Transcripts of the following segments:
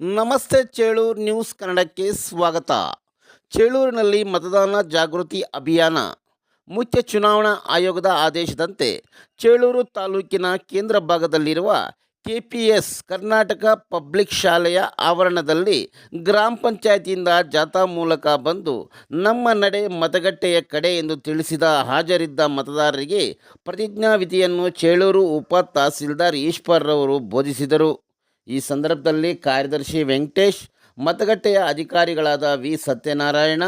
ನಮಸ್ತೆ ಚೇಳೂರು ನ್ಯೂಸ್ ಕನ್ನಡಕ್ಕೆ ಸ್ವಾಗತ. ಚೇಳೂರಿನಲ್ಲಿ ಮತದಾನ ಜಾಗೃತಿ ಅಭಿಯಾನ. ಮುಖ್ಯ ಚುನಾವಣಾ ಆಯೋಗದ ಆದೇಶದಂತೆ ಚೇಳೂರು ತಾಲೂಕಿನ ಕೇಂದ್ರ ಭಾಗದಲ್ಲಿರುವ ಕೆಪಿಎಸ್ ಕರ್ನಾಟಕ ಪಬ್ಲಿಕ್ ಶಾಲೆಯ ಆವರಣದಲ್ಲಿ ಗ್ರಾಮ ಪಂಚಾಯತಿಯಿಂದ ಜಾಥಾ ಮೂಲಕ ಬಂದು ನಮ್ಮ ನಡೆ ಮತಗಟ್ಟೆಯ ಕಡೆ ಎಂದು ತಿಳಿಸಿದ ಹಾಜರಿದ್ದ ಮತದಾರರಿಗೆ ಪ್ರತಿಜ್ಞಾವಿಧಿಯನ್ನು ಚೇಳೂರು ಉಪ ತಹಸೀಲ್ದಾರ್ ಈಶ್ವರ್ರವರು ಬೋಧಿಸಿದರು. ಈ ಸಂದರ್ಭದಲ್ಲಿ ಕಾರ್ಯದರ್ಶಿ ವೆಂಕಟೇಶ್, ಮತಗಟ್ಟೆಯ ಅಧಿಕಾರಿಗಳಾದ ವಿ. ಸತ್ಯನಾರಾಯಣ,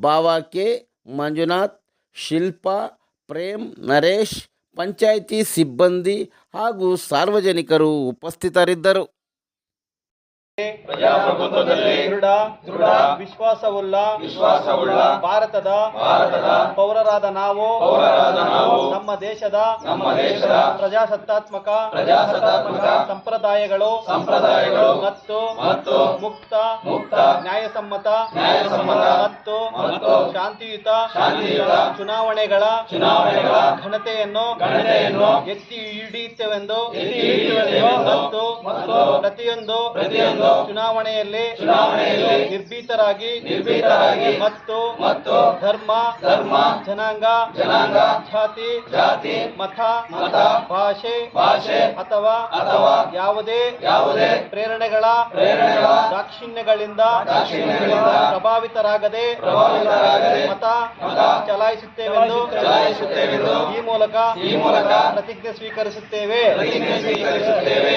ಬಾವಾ ಕೆ. ಮಂಜುನಾಥ್, ಶಿಲ್ಪಾ, ಪ್ರೇಮ್, ನರೇಶ್, ಪಂಚಾಯಿತಿ ಸಿಬ್ಬಂದಿ ಹಾಗೂ ಸಾರ್ವಜನಿಕರು ಉಪಸ್ಥಿತರಿದ್ದರು. ಪ್ರಜಾಪ್ರಭುತ್ವದಲ್ಲಿ ದೃಢ ದೃಢ ವಿಶ್ವಾಸವುಳ್ಳ ವಿಶ್ವಾಸವುಳ್ಳ ಭಾರತದ ಭಾರತದ ಪೌರರಾದ ನಾವು ಪೌರರಾದ ನಾವು ನಮ್ಮ ದೇಶದ ನಮ್ಮ ದೇಶದ ಪ್ರಜಾಸತ್ತಾತ್ಮಕ ಪ್ರಜಾಸತ್ತಾತ್ಮಕ ಸಂಪ್ರದಾಯಗಳು ಸಂಪ್ರದಾಯಗಳು ಮತ್ತು ಮತ್ತು ಮುಕ್ತ ಮುಕ್ತ ನ್ಯಾಯಸಮ್ಮತ ನ್ಯಾಯಸಮ್ಮತ ಮತ್ತು ಮತ್ತು ಶಾಂತಿಯುತ ಶಾಂತಿಯುತ ಚುನಾವಣೆಗಳ ಚುನಾವಣೆಗಳ ಘನತೆಯನ್ನು ಘನತೆಯನ್ನು ಎತ್ತಿ ಹಿಡಿಯುತ್ತೇವೆಂದು ಮತ್ತು ಮತ್ತು ಪ್ರತಿಯೊಂದು ಪ್ರತಿಯೊಂದು ಚುನಾವಣೆಯಲ್ಲಿ ಚುನಾವಣೆಯಲ್ಲಿ ನಿರ್ಭೀತರಾಗಿ ನಿರ್ಭೀತರಾಗಿ ಮತ್ತು ಮತ್ತು ಧರ್ಮ ಧರ್ಮ ಜನಾಂಗ ಜನಾಂಗ ಜಾತಿ ಜಾತಿ ಮತ ಮತ ಭಾಷೆ ಭಾಷೆ ಅಥವಾ ಅಥವಾ ಯಾವುದೇ ಯಾವುದೇ ಪ್ರೇರಣೆಗಳ ಪ್ರೇರಣೆಗಳ ದಾಕ್ಷಿಣ್ಯಗಳಿಂದ ದಾಕ್ಷಿಣ್ಯಗಳಿಂದ ಪ್ರಭಾವಿತರಾಗದೆ ಪ್ರಭಾವಿತರಾಗದೆ ಮತ ಮತ ಚಲಾಯಿಸುತ್ತೇವೆಂದು ಚಲಾಯಿಸುತ್ತೇವೆಂದು ಈ ಮೂಲಕ ಈ ಮೂಲಕ ಪ್ರತಿಜ್ಞೆ ಸ್ವೀಕರಿಸುತ್ತೇವೆ. ಪ್ರತಿಜ್ಞೆ ಸ್ವೀಕರಿಸುತ್ತೇವೆ.